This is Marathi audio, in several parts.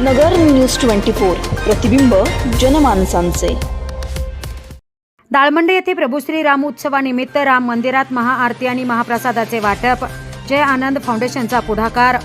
नगर न्यूज ट्वेंटी फोर प्रतिबिंब जनमानसांचे. दाळमंडे येथे प्रभू श्री राम उत्सवानिमित्त राम मंदिरात महाआरती आणि महाप्रसादाचे वाटप. जय आनंद फाउंडेशनचा पुढाकार.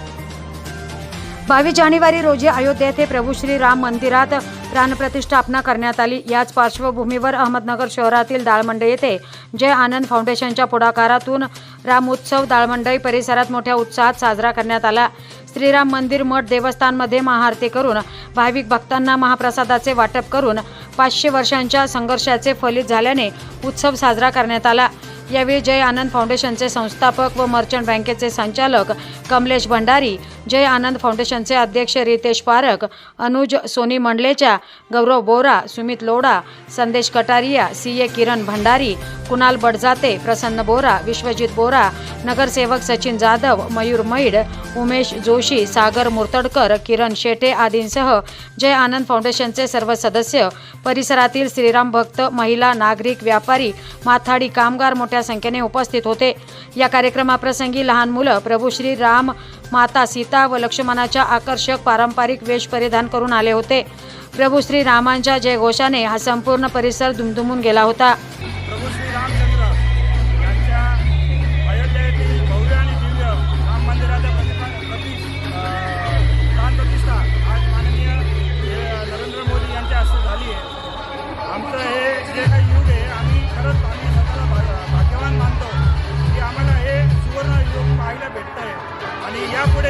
बावीस जानेवारी रोजी अयोध्या येथे प्रभू श्री राम मंदिरात प्राणप्रतिष्ठापना करण्यात आली. याच पार्श्वभूमीवर अहमदनगर शहरातील दाळमंडई येथे जय आनंद फाउंडेशनच्या पुढाकारातून रामोत्सव दाळमंडई परिसरात मोठ्या उत्साहात साजरा करण्यात आला. श्रीराम मंदिर मठ देवस्थानमध्ये महाआरती करून भाविक भक्तांना महाप्रसादाचे वाटप करून पाचशे वर्षांच्या संघर्षाचे फलित झाल्याने उत्सव साजरा करण्यात आला. यावेळी जय आनंद फाउंडेशनचे संस्थापक व मर्चंट बँकेचे संचालक कमलेश भंडारी जय आनंद फाउंडेशनचे अध्यक्ष रितेश पारक अनुज सोनी मंडलेच्या गौरव बोरा सुमित लोढा संदेश कटारिया सी ए किरण भंडारी कुणाल बडजाते प्रसन्न बोरा विश्वजित बोरा नगरसेवक सचिन जाधव मयूर मैड उमेश जोशी सागर मुर्तडकर किरण शेटे आदींसह जय आनंद फाउंडेशनचे सर्व सदस्य परिसरातील श्रीराम भक्त महिला नागरिक व्यापारी माथाडी कामगार मोठ्या संख्येने उपस्थित होते. या कार्यक्रमाप्रसंगी लहान मुलं प्रभू श्री राम माता सीता व लक्ष्मणाच्या आकर्षक पारंपरिक वेश परिधान करून आले होते. प्रभू श्री रामांच्या जयघोषाने हा संपूर्ण परिसर दुमदुमून गेला होता. प्रभू श्री रामचंद्र यांच्या अयोध्या येथील भव्य आणि दिव्य राम मंदिराच्या प्रति आज माननीय नरेंद्र मोदी यांच्या हस्ते झाली आहे. आमचं हे जे काही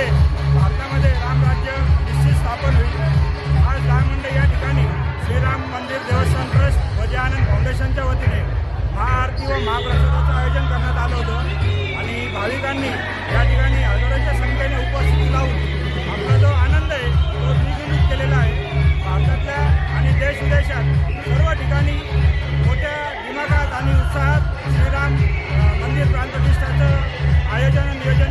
आणि भारतामध्ये रामराज्य निश्चित स्थापन होईल. आज डायमंड या ठिकाणी श्रीराम मंदिर देवस्थान ट्रस्ट व जय आनंद फाउंडेशनच्या वतीने महाआरती व महाप्रसादाचं आयोजन करण्यात आलं होतं. आणि भाविकांनी या ठिकाणी हजारोच्या संख्येने उपस्थिती लावून आपला जो आनंद आहे तो द्विगुणित केलेला आहे. भारतातल्या आणि देश विदेशात सर्व ठिकाणी मोठ्या दिमागात आणि उत्साहात श्रीराम मंदिर मंदिर प्राणप्रतिष्ठाचं आयोजन नियोजन